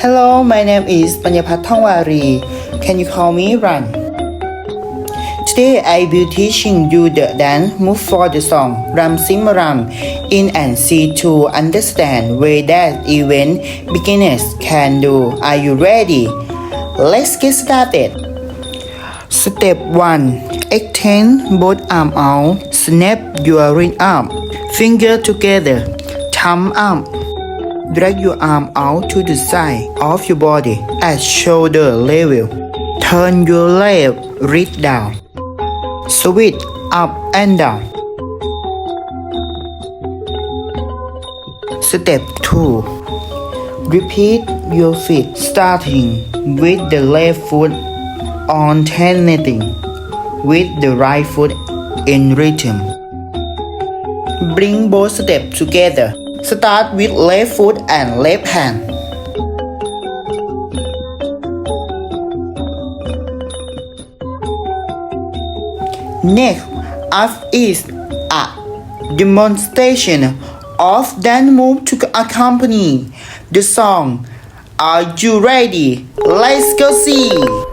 Hello, my name is Panyapat Thongwari. Can you call me Run? Today I will teaching you the dance move for the song Ram Sim Ram in and see to understand where that even beginners can do. Are you ready? Let's get started. Step 1. Extend both arm out. Snap your ring arm. Finger together. Thumb up. Drag your arm out to the side of your body at shoulder level. Turn your left wrist down. Switch up and down. Step 2. Repeat your feet starting with the left foot alternating with the right foot in rhythm. Bring both steps together. Start with left foot and left hand. Next up is a demonstration of dance move to accompany the song. Are you ready? Let's go see!